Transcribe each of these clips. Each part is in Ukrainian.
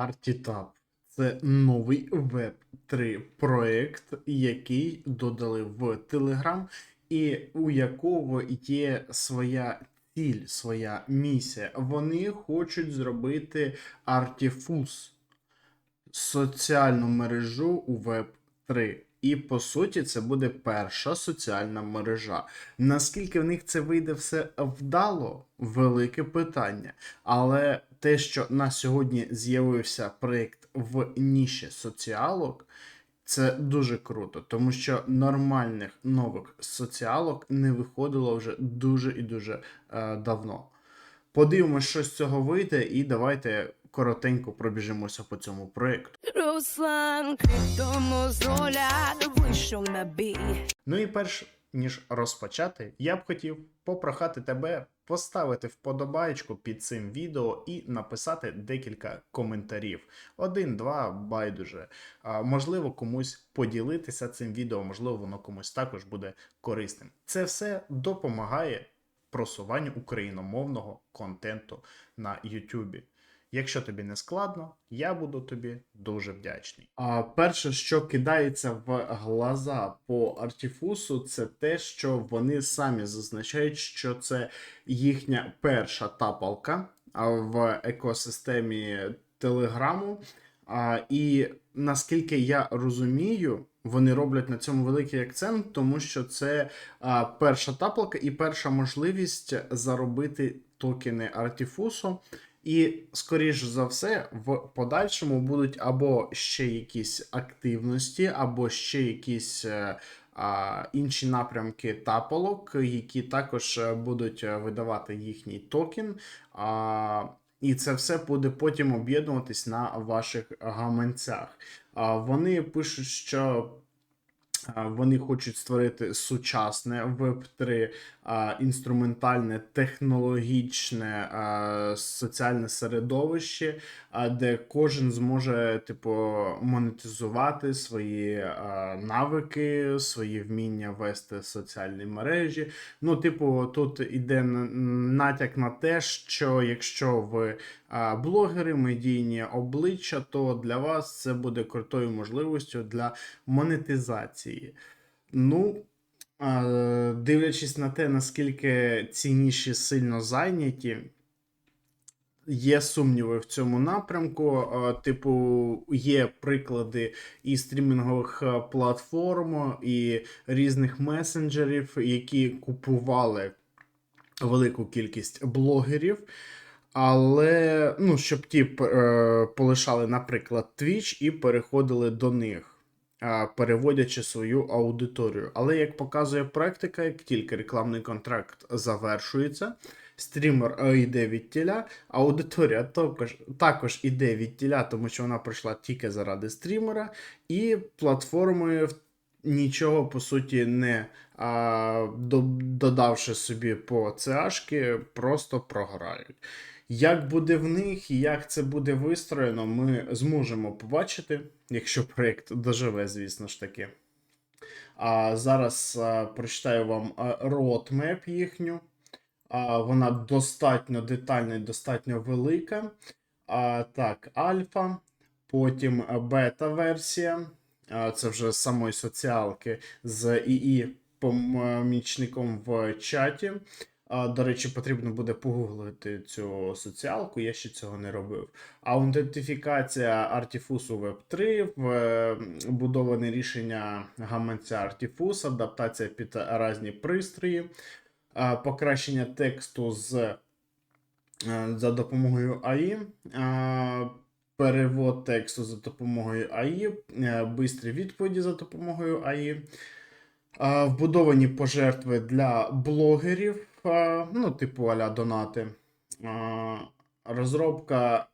ArtiTab це новий Web3 проект, який додали в Telegram, і у якого є своя ціль, своя місія. Вони хочуть зробити Artifus соціальну мережу у Web3. І по суті, це буде перша соціальна мережа. Наскільки в них це вийде все вдало, велике питання. Але те, що на сьогодні з'явився проєкт в ніші соціалок, це дуже круто, тому що нормальних нових соціалок не виходило вже дуже і дуже е, давно. Подивимось, що з цього вийде, і давайте коротенько пробіжимося по цьому проєкту. Руслан Критому з роля вийшов на бій. Ну і перш ніж розпочати, я б хотів попрохати тебе поставити вподобайку під цим відео і написати декілька коментарів. Один, два, байдуже. А, можливо, комусь поділитися цим відео, можливо, воно комусь також буде корисним. Це все допомагає просуванню україномовного контенту на YouTube. Якщо тобі не складно, я буду тобі дуже вдячний. А перше, що кидається в глаза по артіфусу, це те, що вони самі зазначають, що це їхня перша тапалка в екосистемі Телеграму. І наскільки я розумію, вони роблять на цьому великий акцент, тому що це а, перша тапалка і перша можливість заробити токени артіфусу. І, скоріш за все, в подальшому будуть або ще якісь активності, або ще якісь е, а, інші напрямки тапалок, які також е, будуть е, видавати їхній токен. А, і це все буде потім об'єднуватись на ваших гаманцях. А, вони пишуть, що. Вони хочуть створити сучасне Web3 а, інструментальне, технологічне соціальне середовище, де кожен зможе, типу, монетизувати свої навики, свої вміння вести соціальні мережі. Ну, типу, тут іде натяк на те, що якщо ви блогери, медійні обличчя, то для вас це буде крутою можливістю для монетизації. Ну, дивлячись на те, наскільки ці ніші сильно зайняті, є сумніви в цьому напрямку. Типу, є приклади і стрімінгових платформ, і різних месенджерів, які купували велику кількість блогерів. Але ну, щоб ті е, полишали, наприклад, Twitch і переходили до них, переводячи свою аудиторію. Але як показує практика, як тільки рекламний контракт завершується, стрімер е, йде від тіля, аудиторія також, також іде від тіля, тому що вона прийшла тільки заради стрімера, і платформи нічого по суті не а, до, додавши собі по CH, просто програють. Як буде в них і як це буде вистроєно, ми зможемо побачити, якщо проєкт доживе, звісно ж таки. А зараз а, прочитаю вам roadmap їхню. А, вона достатньо детальна і достатньо велика. А, так, альфа, потім бета-версія. Це вже з самої соціалки з ІІ помічником в чаті. До речі, потрібно буде погуглити цю соціалку, я ще цього не робив. Аутентифікація Artifus у Web3, вбудоване рішення гаманця Artifus, адаптація під різні пристрої, покращення тексту з, е, за допомогою АІ. Перевод тексту за допомогою АІ, е, бистрі відповіді за допомогою АІ, вбудовані пожертви для блогерів, ну, типу аля донати, розробка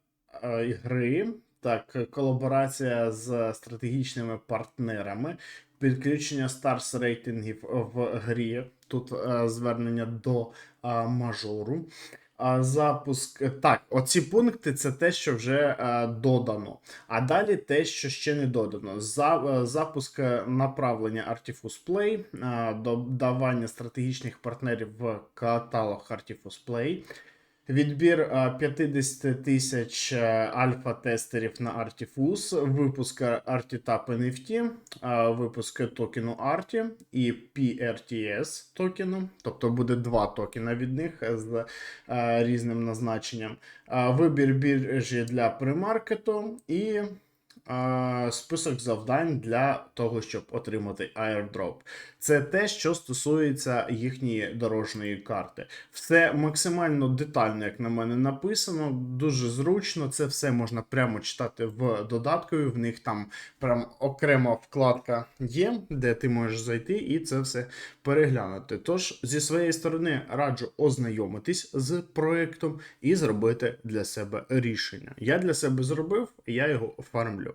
гри, так, колаборація з стратегічними партнерами, підключення старс рейтингів в грі. Тут е, звернення до е, мажору. Запуск. Так, оці пункти це те, що вже е, додано. А далі те, що ще не додано. За, е, запуск е, направлення Artifus Play, е, додавання стратегічних партнерів в каталог Artifus Play, Відбір е, 50 тисяч е, альфа-тестерів на Artifus, випуск Artitap NFT, е, випуск токену Arti і PRTS токену, тобто буде два токена від них з е, різним назначенням, е, вибір біржі для премаркету і е, список завдань для того, щоб отримати airdrop. Це те, що стосується їхньої дорожньої карти. Все максимально детально, як на мене, написано, дуже зручно. Це все можна прямо читати в додаткові. В них там прям окрема вкладка є, де ти можеш зайти і це все переглянути. Тож, зі своєї сторони, раджу ознайомитись з проектом і зробити для себе рішення. Я для себе зробив, я його оформлю.